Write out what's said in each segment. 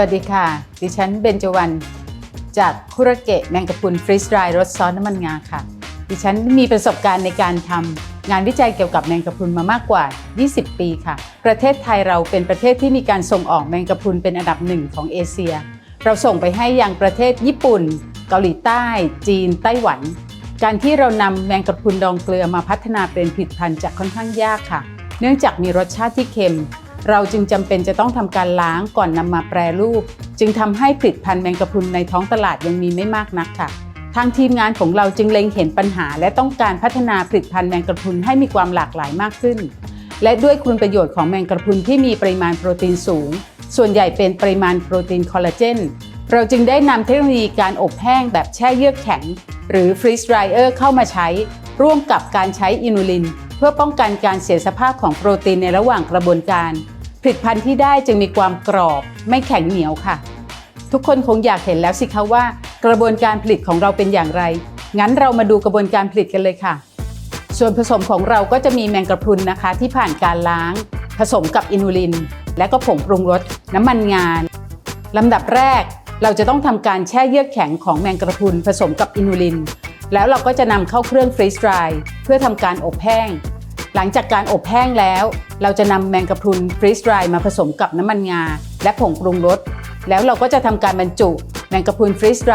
วัสดีค่ะ ดิฉันเบญจวรรณจากคุระเกะแมงกะพรุนฟรีสไดรสซอสน้ำมันงาค่ะ ดิฉันมีประสบการณ์ในการทำงานวิจัยเกี่ยวกับแมงกะพรุนมามากกว่า 20 ปีค่ะ ประเทศไทยเราเป็นประเทศที่มีการส่งออกแมงกะพรุนเป็นอันดับหนึ่งของเอเชีย เราส่งไปให้ยังประเทศญี่ปุ่น เกาหลีใต้ จีน ไต้หวัน การที่เรานำแมงกะพรุนดองเกลือมาพัฒนาเป็นผลิตภัณฑ์จะค่อนข้างยากค่ะ เนื่องจากมีรสชาติที่เค็ม เราจึงจำเป็นจะต้องทำการล้างก่อนนำมาแปรรูป จึงทำให้ผลิตภัณฑ์แมงกะพรุนในท้องตลาดยังมีไม่มากนักค่ะทางทีมงานของเราจึงเล็งเห็นปัญหา และต้องการพัฒนาผลิตภัณฑ์แมงกะพรุนให้มีความหลากหลายมากขึ้น และด้วยคุณประโยชน์ของแมงกะพรุนที่มีปริมาณโปรตีนสูง ส่วนใหญ่เป็นปริมาณโปรตีนคอลลาเจน เราจึงได้นำเทคโนโลยีการอบแห้งแบบแช่เยือกแข็ง หรือฟรีส e ด r เออร์เข้ามาใช้ ร่วมกับการใช้อินูลิน เพื่อป้องกันการเสียสภาพของโปรตีนในระหว่างกระบวนการ ผลิตภัณฑ์ที่ได้จึงมีความกรอบ ไม่แข็งเหนียวค่ะ ทุกคนคงอยากเห็นแล้วสิคะว่า กระบวนการผลิตของเราเป็นอย่างไร งั้นเรามาดูกระบวนการผลิตกันเลยค่ะ ส่วนผสมของเราก็จะมีแมงกะพรุนนะคะ ที่ผ่านการล้าง ผสมกับอินูลิน และก็ผงปรุงรสน้ำมันงานลำดับแรกเราจะต้องทำการแช่เยือกแข็งของแมงกะพรุนผสมกับอินูลิน แล้วเราก็จะนำเข้าเครื่องฟรีส e ด r เพื่อทำการอบแห้ง หลังจากการอบแห้งแล้ว เราจะนำแมงกะพรุนฟรีส e ด r มาผสมกับน้ำมันงา และผงปรุงรส แล้วเราก็จะทำการบรรจุแมงกะพรุนฟรีส e ด r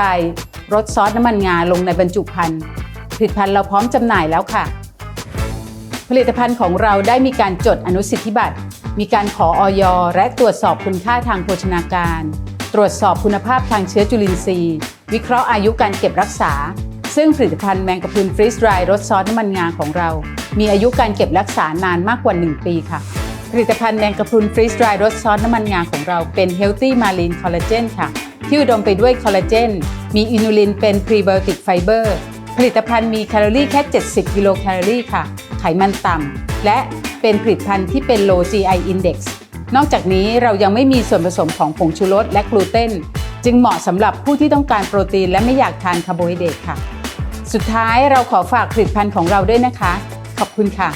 รสซอสน้ำมันงาลงในบรรจุภัณฑ์ผลิตภัณฑ์เราพร้อมจำหน่ายแล้วค่ะ ผลิตภัณฑ์ของเราได้มีการจดอนุสิทธิบัตร มีการขอออยและตรวจสอบคุณค่าทางโภชนาการ ตรวจสอบคุณภาพทางเชื้อจุลินทรีย์ วิเคราะห์อายุการเก็บรักษา ซึ่งผลิตภัณฑ์แมงกะพรุนฟรีส e ด r รสซอสน้ำมันงาของเรา มีอายุการเก็บรักษานานมากกว่า 1 ปีค่ะ ผลิตภัณฑ์แมงกะพรุนฟรีส e ด r รสซอสน้ำมันงาของเราเป็น Healthy Marine Collagen ค่ะ ที่อุดมไปด้วยคอลลาเจน มีอินูลินเป็นพรีไบโอติกไฟเบอร์ ผลิตภัณฑ์มีแคลอรี่แค่ 70 กิโลแคลอรี่ค่ะ ไขมันต่ำ และเป็นผลิตภัณฑ์ที่เป็น low GI index นอกจากนี้เรายังไม่มีส่วนผสมของผงชูรสและกลูเตนจึงเหมาะสำหรับผู้ที่ต้องการโปรตีนและไม่อยากทานคาร์โบไฮเดรตค่ะ สุดท้ายเราขอฝากผลิตภัณฑ์ของเราด้วยนะคะ ขอบคุณค่ะ